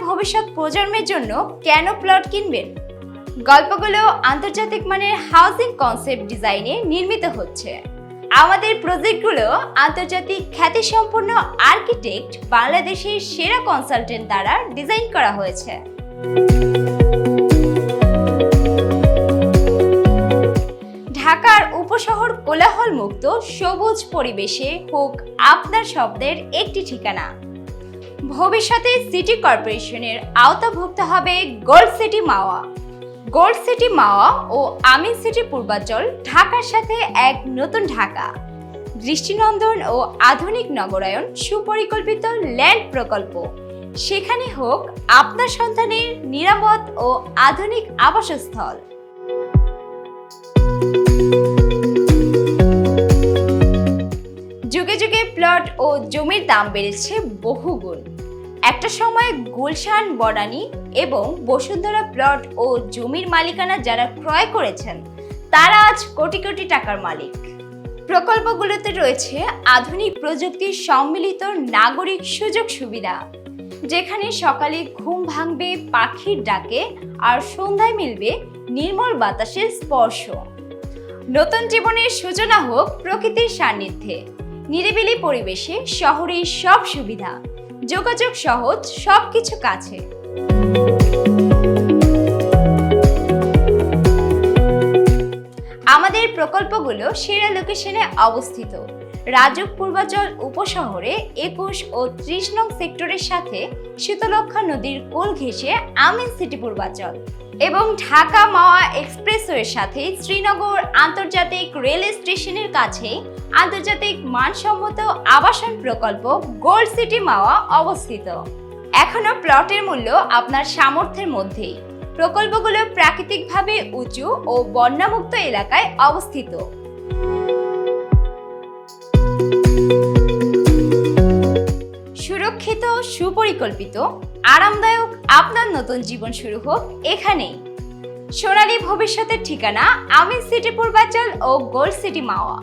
ভবিষ্যৎ প্রজন্মের জন্য কেন প্লট কিনবেন? গল্পগুলো আন্তর্জাতিক মানের হাউজিং কনসেপ্ট ডিজাইনে নির্মিত হচ্ছে। আমাদের প্রজেক্টগুলো আন্তর্জাতিক খ্যাতিসম্পন্ন আর্কিটেক্ট বাংলাদেশের সেরা কনসালটেন্ট দ্বারা ডিজাইন করা হয়েছে। ঢাকার উপশহর কোলাহল মুক্ত সবুজ পরিবেশে হোক আপনার শব্দের একটি ঠিকানা। ভবিষ্যতে সিটি কর্পোরেশনের আওতাভুক্ত হবে gold city Mawa. Gold city Mawa ও আমিন সিটি পূর্বাঞ্চল ঢাকার সাথে এক নতুন ঢাকা। দৃষ্টিনন্দন ও আধুনিক নগরায়ন সুপরিকল্পিত ল্যান্ড প্রকল্প। সেখানে হোক আপনার সন্তানের নিরাপদ ও আধুনিক আবাসস্থল। যুগে যুগে প্লট ও জমির দাম বেড়েছে বহুগুণ একটা সময় গুলশান, বনানী এবং বসুন্ধরা প্লট ও জমির মালিকানা যারা ক্রয় করেছেন, তারা আজ কোটি কোটি টাকার মালিক। প্রকল্পগুলোতে রয়েছে আধুনিক প্রযুক্তির সম্মিলিত নাগরিক সুযোগ সুবিধা, যেখানে সকালে ঘুম ভাঙবে, পাখির ডাকে আর সন্ধ্যায় মিলবে নির্মল বাতাসের স্পর্শ। নতুন জীবনের সূচনা হোক প্রকৃতির সান্নিধ্যে। নিরিবিলি পরিবেশে শহরের সব সুবিধা। যোগাযোগ সহজ সব কিছু। কাছে আমাদের প্রকল্পগুলো সেরা লোকেশনে অবস্থিত। রাজক পূর্বাচল উপশহরে একুশ ও ত্রিশ নং সেক্টরের সাথে শীতলক্ষা নদীর কোল ঘেঁষে আমিন সিটি পূর্বাচল এবং ঢাকা মাওয়া এক্সপ্রেসওয়ের সাথে শ্রীনগর আন্তর্জাতিক রেল স্টেশনের কাছে আন্তর্জাতিক মানসম্মত আবাসন প্রকল্প গোল্ড সিটি মাওয়া অবস্থিত। এখনও প্লটের মূল্য আপনার সামর্থ্যের মধ্যেই। প্রকল্পগুলো প্রাকৃতিকভাবে উঁচু ও বন্যামুক্ত এলাকায় অবস্থিত। সুরক্ষিত, সুপরিকল্পিত, আরামদায়ক আপনার নতুন জীবন শুরু হোক এখানেই। সোনালী ভবিষ্যতের ঠিকানা আমিন সিটি পূর্বাচল ও গোল্ড সিটি মাওয়া।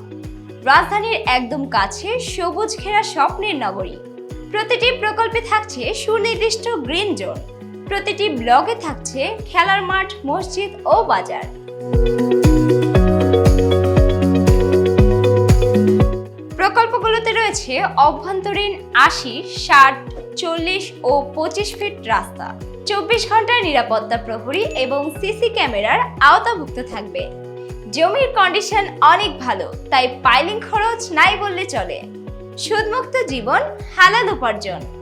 রাজধানীর একদম কাছে সবুজ ঘেরা স্বপ্নের নগরী। প্রতিটি প্রকল্পে থাকছে সুনির্দিষ্ট গ্রিন জোন। প্রতিটি ব্লকে থাকছে খেলার মাঠ, মসজিদ ও বাজার। রয়েছে অভ্যন্তরীণ আশি, ষাট, চল্লিশ ও পঁচিশ ফিট রাস্তা। চব্বিশ ঘণ্টার নিরাপত্তা প্রহরী এবং সিসি ক্যামেরার আওতাভুক্ত থাকবে। জমির কন্ডিশন অনেক ভালো, তাই পাইলিং খরচ নাই বললে চলে। সুদমুক্ত জীবন, হালাল উপার্জন।